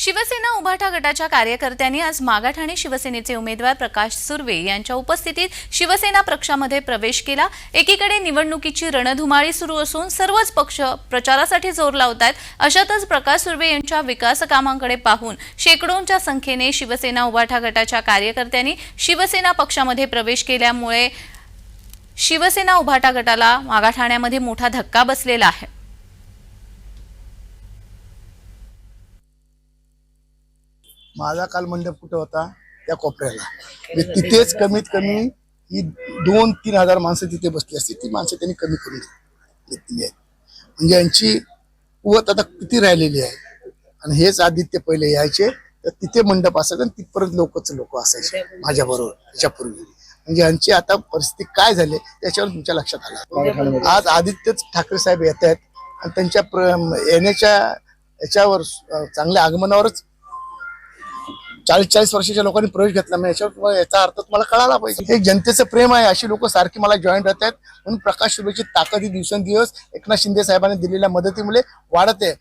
शिवसेना उभाटा गटाच्या कार्यकर्त्यांनी आज मागाठ आणि शिवसेनेचे उमेदवार प्रकाश सुर्वे यांच्या उपस्थितीत शिवसेना पक्षामध्ये प्रवेश केला. एकीकडे निवडणुकीची रणधुमाळी सुरू असून सर्वच पक्ष प्रचारासाठी जोर लावत आहेत अशातच प्रकाश सुर्वे यांच्या विकास कामांकडे पाहून शेकडोंच्या संख्येने शिवसेना उभाटा गटाच्या कार्यकर्त्यांनी शिवसेना पक्षामध्ये प्रवेश केल्यामुळे शिवसेना उभाटा गटाला मागाठाण्यामध्ये मोठा धक्का बसलेला आहे. माझा काल मंडप कुठं होता? त्या कोपऱ्याला. म्हणजे तिथेच कमीत कमी ही दोन तीन हजार माणसं तिथे बसली असती. ती माणसं त्यांनी कमी करून घेतली आहेत. म्हणजे यांची कुवत आता किती राहिलेली आहे? आणि हेच आदित्य पहिले यायचे तर तिथे मंडप असायचं आणि तिथपर्यंत लोकच लोक असायचे माझ्या बरोबर त्याच्यापूर्वी म्हणजे यांची आता परिस्थिती काय झाली त्याच्यावर तुमच्या लक्षात आलं. आज आदित्यच ठाकरे साहेब येत आहेत आणि त्यांच्या प्र- येण्याच्या याच्यावर चांगल्या आगमनावरच चाळीस चाळीस वर्षाच्या लोकांनी प्रवेश घेतला. म्हणजे याच्यावर याचा अर्थ तुम्हाला कळाला पाहिजे. हे जनतेचं प्रेम आहे. अशी लोक सारखी मला जॉईन राहत आहेत. म्हणून प्रकाश सुर्वेची ताकद ही दिवसेंदिवस एकनाथ शिंदे साहेबांनी दिलेल्या मदतीमुळे वाढत आहे.